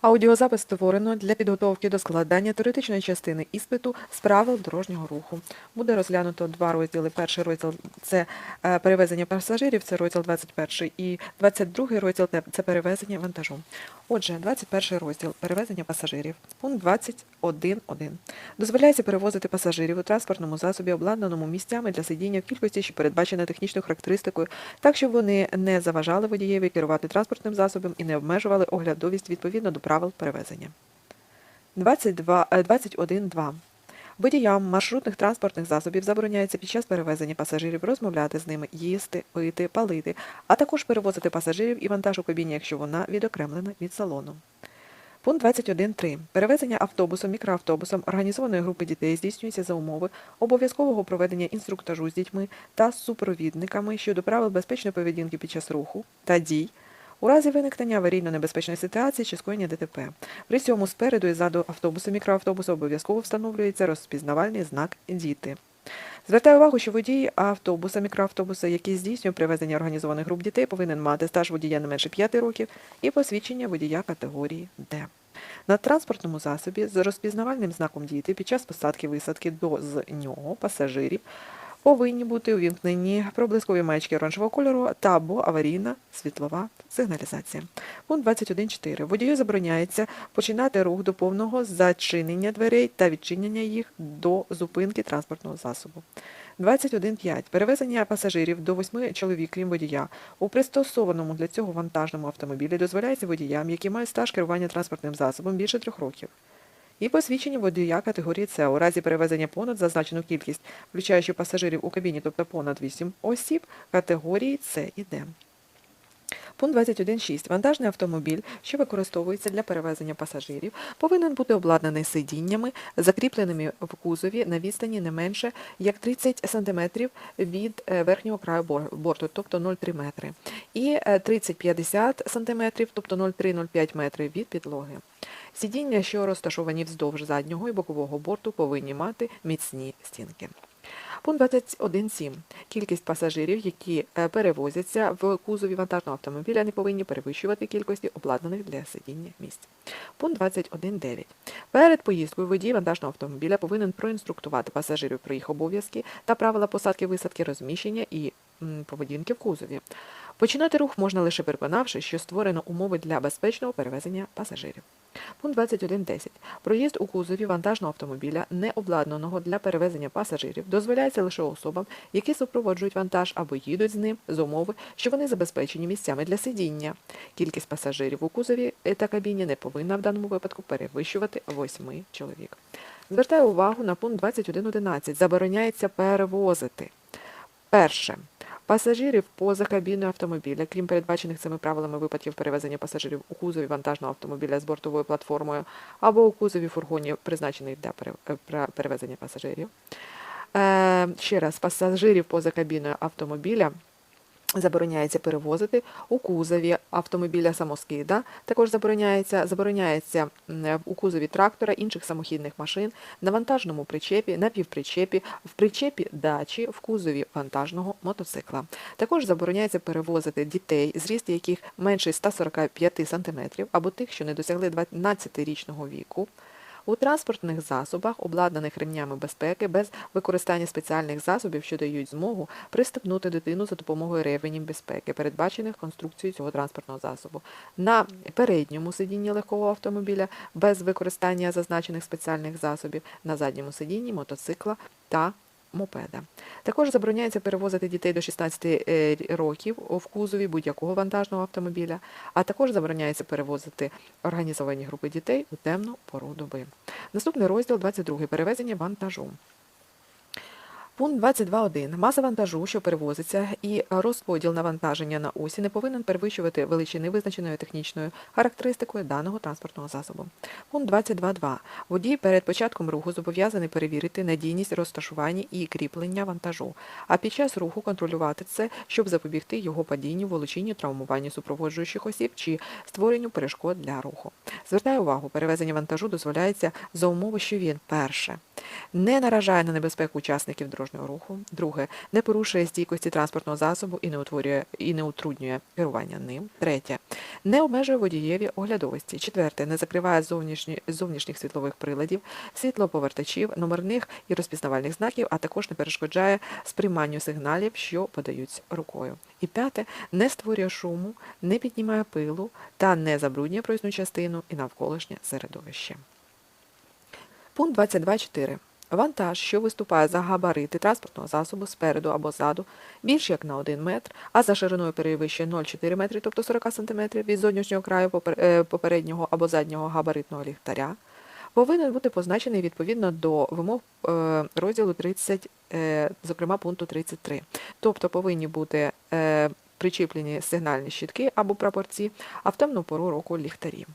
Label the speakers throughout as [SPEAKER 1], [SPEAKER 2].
[SPEAKER 1] Аудіозапис створено для підготовки до складання теоретичної частини іспиту з правил дорожнього руху. Буде розглянуто два розділи. Перший розділ це е, перевезення пасажирів, це розділ 21, і 22 розділ це перевезення вантажу. Отже, 21 розділ перевезення пасажирів. Пункт 21.1. Дозволяється перевозити пасажирів у транспортному засобі, обладнаному місцями для сидіння в кількості, що передбачена технічною характеристикою, так, щоб вони не заважали водієві керувати транспортним засобом і не обмежували оглядовість відповідно до правил перевезення. 22, е, 21.2. Водіям маршрутних транспортних засобів забороняється під час перевезення пасажирів розмовляти з ними, їсти, пити, палити, а також перевозити пасажирів і вантаж у кабіні, якщо вона відокремлена від салону. Пункт 21.3. Перевезення автобусом, мікроавтобусом організованої групи дітей здійснюється за умови обов'язкового проведення інструктажу з дітьми та супровідниками щодо правил безпечної поведінки під час руху та дій у разі виникнення аварійно-небезпечної ситуації чи скоєння ДТП. При цьому спереду і ззаду автобуса, мікроавтобуса обов'язково встановлюється розпізнавальний знак «Діти». Звертаю увагу, що водій автобуса, мікроавтобуса, який здійснює привезення організованих груп дітей, повинен мати стаж водія не менше 5 років і посвідчення водія категорії Д. На транспортному засобі з розпізнавальним знаком діти під час посадки висадки до з нього пасажирів повинні бути увімкнені проблискові маячки оранжевого кольору та або аварійна світлова сигналізація. Пункт 21.4. Водію забороняється починати рух до повного зачинення дверей та відчинення їх до зупинки транспортного засобу. 21.5. Перевезення пасажирів до 8 чоловік, крім водія. У пристосованому для цього вантажному автомобілі дозволяється водіям, які мають стаж керування транспортним засобом більше трьох років. І посвідчення водія категорії С у разі перевезення понад зазначену кількість, включаючи пасажирів у кабіні, тобто понад 8 осіб, категорії С і Д. Пункт 21.6. Вантажний автомобіль, що використовується для перевезення пасажирів, повинен бути обладнаний сидіннями, закріпленими в кузові на відстані не менше як 30 см від е, верхнього краю борту, тобто 0,3 метри, і е, 30-50 см, тобто 0,3-0,5 метри від підлоги. Сидіння, що розташовані вздовж заднього і бокового борту, повинні мати міцні стінки. Пункт 21.7. Кількість пасажирів, які е, перевозяться в кузові вантажного автомобіля, не повинні перевищувати кількості обладнаних для сидіння місць. Пункт 21.9. Перед поїздкою водій вантажного автомобіля повинен проінструктувати пасажирів про їх обов'язки та правила посадки, висадки, розміщення і поведінки в кузові. Починати рух можна лише переконавши, що створено умови для безпечного перевезення пасажирів. Пункт 21.10. Проїзд у кузові вантажного автомобіля, не обладнаного для перевезення пасажирів, дозволяється лише особам, які супроводжують вантаж або їдуть з ним за умови, що вони забезпечені місцями для сидіння. Кількість пасажирів у кузові та кабіні не повинна в даному випадку перевищувати 8 чоловік. Звертаю увагу на пункт 21.11. Забороняється перевозити. Перше. Пасажирів поза кабіною автомобіля, крім передбачених цими правилами випадків перевезення пасажирів у кузові вантажного автомобіля з бортовою платформою або у кузові фургонів, призначених для е, перевезення пасажирів. Е, ще раз, пасажирів поза кабіною автомобіля забороняється перевозити у кузові автомобіля самоскида. Також забороняється, забороняється у кузові трактора, інших самохідних машин, на вантажному причепі, на півпричепі, в причепі дачі, в кузові вантажного мотоцикла. Також забороняється перевозити дітей, зріст яких менше 145 см, або тих, що не досягли 12-річного віку. У транспортних засобах, обладнаних ремнями безпеки, без використання спеціальних засобів, що дають змогу пристебнути дитину за допомогою ревенів безпеки, передбачених конструкцією цього транспортного засобу. На передньому сидінні легкого автомобіля без використання зазначених спеціальних засобів, на задньому сидінні мотоцикла та мопеда. Також забороняється перевозити дітей до 16 е, років в кузові будь-якого вантажного автомобіля, а також забороняється перевозити організовані групи дітей у темну пору доби. Наступний розділ 22. Перевезення вантажу. Пункт 22.1. Маса вантажу, що перевозиться, і розподіл навантаження на осі не повинен перевищувати величини визначеної технічною характеристикою даного транспортного засобу. Пункт 22.2. Водій перед початком руху зобов'язаний перевірити надійність розташування і кріплення вантажу, а під час руху контролювати це, щоб запобігти його падінню, волочінню, травмуванню супроводжуючих осіб чи створенню перешкод для руху. Звертаю увагу, перевезення вантажу дозволяється за умови, що він перше не наражає на небезпеку учасників дорожнього руху. Друге, не порушує стійкості транспортного засобу і не утворює і не утруднює керування ним. Третє, не обмежує водієві оглядовості. Четверте, не закриває зовнішні, зовнішніх світлових приладів, світлоповертачів, номерних і розпізнавальних знаків, а також не перешкоджає сприйманню сигналів, що подаються рукою. І п'яте, не створює шуму, не піднімає пилу та не забруднює проїзну частину і навколишнє середовище. Пункт 22.4. Вантаж, що виступає за габарити транспортного засобу спереду або ззаду, більш як на 1 метр, а за шириною перевищує 0,4 метри, тобто 40 см від зовнішнього краю е, попереднього або заднього габаритного ліхтаря, повинен бути позначений відповідно до вимог е, розділу 30, е, зокрема пункту 33. Тобто повинні бути причіплені сигнальні щитки або прапорці, а в темну пору року ліхтарі.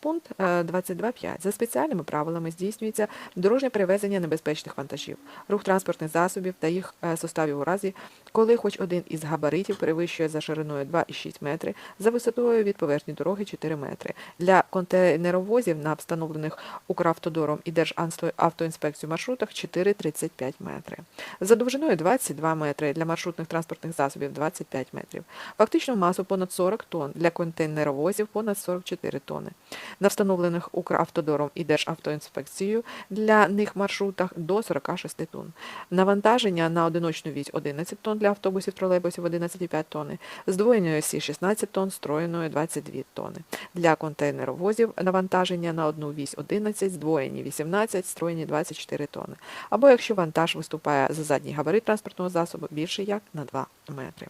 [SPEAKER 1] Пункт е, 22.5. За спеціальними правилами здійснюється дорожнє перевезення небезпечних вантажів, рух транспортних засобів та їх е, составів у разі, коли хоч один із габаритів перевищує за шириною 2,6 метри, за висотою від поверхні дороги 4 метри. Для контейнеровозів на встановлених Укравтодором і Державтоінспекцією маршрутах 4,35 метри. За довжиною 22 метри, для маршрутних транспортних засобів 25 метрів. Фактичну масу понад 40 тонн, для контейнеровозів понад 44 тонни. На встановлених Укравтодором і Державтоінспекцією для них маршрутах до 46 тонн. Навантаження на одиночну вісь 11 тонн для автобусів, тролейбусів 11,5 тонни, здвоєної осі 16 тонн, строєної 22 тонни. Для контейнеровозів навантаження на одну вісь 11, здвоєні 18, строєні 24 тонни. Або якщо вантаж виступає за задній габарит транспортного засобу більше як на 2 метри.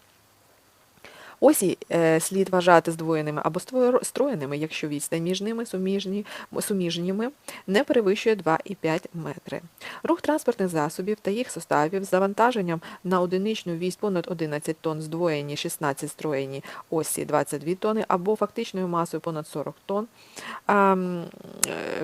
[SPEAKER 1] Осі е, слід вважати здвоєними або строєними, якщо відстань між ними суміжні, суміжніми не перевищує 2,5 метри. Рух транспортних засобів та їх составів з завантаженням на одиничну вісь понад 11 тонн здвоєні 16 строєні осі 22 тонни або фактичною масою понад 40 тонн. Е,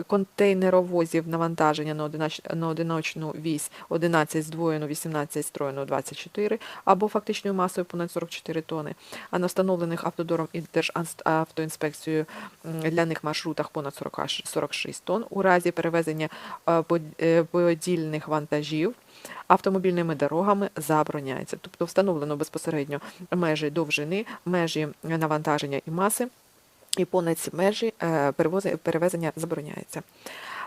[SPEAKER 1] контейнеровозів навантаження на, одинач, на одиночну вісь 11 здвоєну 18 строєну 24 або фактичною масою понад 44 тонни а на встановлених автодором і Державтоінспекцією для них маршрутах понад 40 46 тонн у разі перевезення е, е, подільних вантажів автомобільними дорогами забороняється. Тобто встановлено безпосередньо межі довжини, межі навантаження і маси, і понад ці межі е, перевезення забороняється.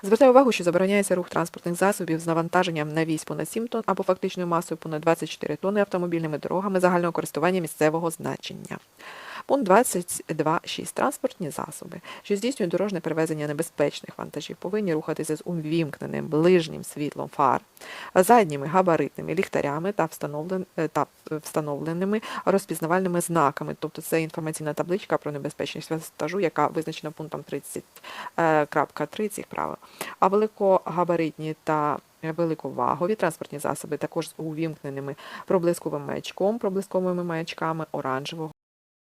[SPEAKER 1] Звертаю увагу, що забороняється рух транспортних засобів з навантаженням на вісь понад 7 тонн або фактичною масою понад 24 тонни автомобільними дорогами загального користування місцевого значення. Пункт 22.6. Транспортні засоби, що здійснюють дорожне перевезення небезпечних вантажів, повинні рухатися з увімкненим ближнім світлом фар, задніми габаритними ліхтарями та, встановлен, е, та встановленими розпізнавальними знаками. Тобто це інформаційна табличка про небезпечність вантажу, яка визначена пунктом 30.3 цих правил. А великогабаритні та великовагові транспортні засоби також з увімкненими проблисковим маячком, проблисковими маячками оранжевого